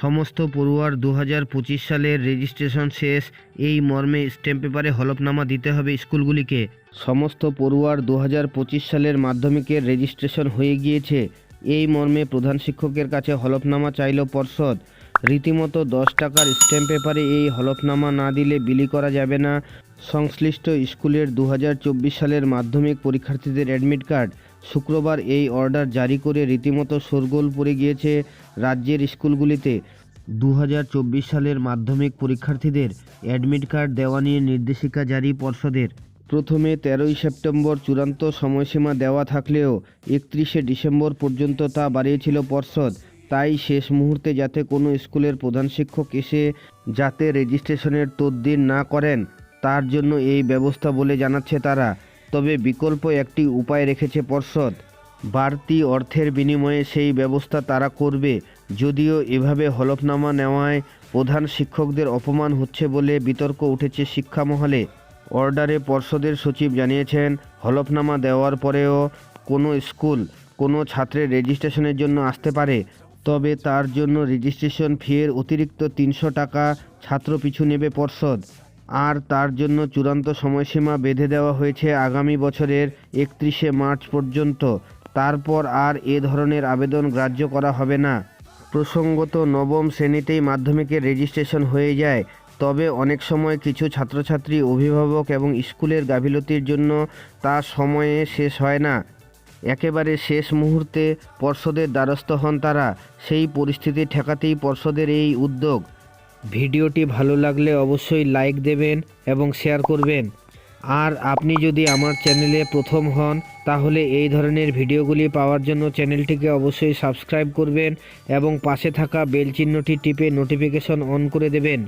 সমস্ত পড়ুয়ার দু পঁচিশ সালের রেজিস্ট্রেশন শেষ। এই মর্মে স্ট্যাম্প পেপারে হলফনামা দিতে হবে স্কুলগুলিকে। সমস্ত পড়ুয়ার দু পঁচিশ সালের মাধ্যমিকের রেজিস্ট্রেশন হয়ে গিয়েছে। এই মর্মে প্রধান শিক্ষকের কাছে হলফনামা চাইল পর্ষদ। রীতিমতো দশ টাকার স্ট্যাম্প পেপারে এই হলফনামা না দিলে বিলি করা যাবে না। সংশ্লিষ্ট স্কুলের দু হাজার চব্বিশ সালের মাধ্যমিক পরীক্ষার্থীদের অ্যাডমিট কার্ড শুক্রবার এই অর্ডার জারি করে রীতিমতো শোরগোল পড়ে গিয়েছে রাজ্যের স্কুলগুলিতে। দু হাজার চব্বিশ সালের মাধ্যমিক পরীক্ষার্থীদের অ্যাডমিট কার্ড দেওয়া নিয়ে নির্দেশিকা জারি পর্ষদের। প্রথমে তেরোই সেপ্টেম্বর চূড়ান্ত সময়সীমা দেওয়া থাকলেও একত্রিশে ডিসেম্বর পর্যন্ত তা বাড়িয়েছিল পর্ষদ। তাই শেষ মুহূর্তে যাতে কোনো স্কুলের প্রধান শিক্ষক এসে যাতে রেজিস্ট্রেশনের তদবির না করেন, তার জন্য এই ব্যবস্থা বলে জানাচ্ছে তারা। তবে বিকল্প একটি উপায় রেখেছে পর্ষদ। বাড়তি অর্থের বিনিময়ে সেই ব্যবস্থা তারা করবে, যদিও এভাবে হলফনামা নেওয়ায় প্রধান শিক্ষকদের অপমান হচ্ছে বলে বিতর্ক উঠেছে শিক্ষা মহলে। অর্ডারে পর্ষদের সচিব জানিয়েছেন, হলফনামা দেওয়ার পরেও কোনো স্কুল কোনো ছাত্রের রেজিস্ট্রেশনের জন্য আসতে পারে, তবে তার জন্য রেজিস্ট্রেশন ফিয়ের অতিরিক্ত তিনশো টাকা ছাত্র পিছু নেবে পর্ষদ। আর তার জন্য চূড়ান্ত সময়সীমা বেঁধে দেওয়া হয়েছে আগামী বছরের একত্রিশে মার্চ পর্যন্ত। তারপর আর এ ধরনের আবেদন গ্রাহ্য করা হবে না। প্রসঙ্গত, নবম শ্রেণীতেই মাধ্যমিকের রেজিস্ট্রেশন হয়ে যায়। তবে অনেক সময় কিছু ছাত্রছাত্রী, অভিভাবক এবং স্কুলের গাফিলতির জন্য তা সময়ে শেষ হয় না। একেবারে শেষ মুহূর্তে পর্ষদের দ্বারস্থ হন তারা। সেই পরিস্থিতি ঠেকাতেই পর্ষদের এই উদ্যোগ। ভিডিওটি ভালো লাগলে অবশ্যই লাইক দেবেন এবং শেয়ার করবেন। আর আপনি যদি আমার চ্যানেলে প্রথম হন, তাহলে এই ধরনের ভিডিওগুলি পাওয়ার জন্য চ্যানেলটিকে অবশ্যই সাবস্ক্রাইব করবেন এবং পাশে থাকা বেল চিহ্নটি টিপে নোটিফিকেশন অন করে দেবেন।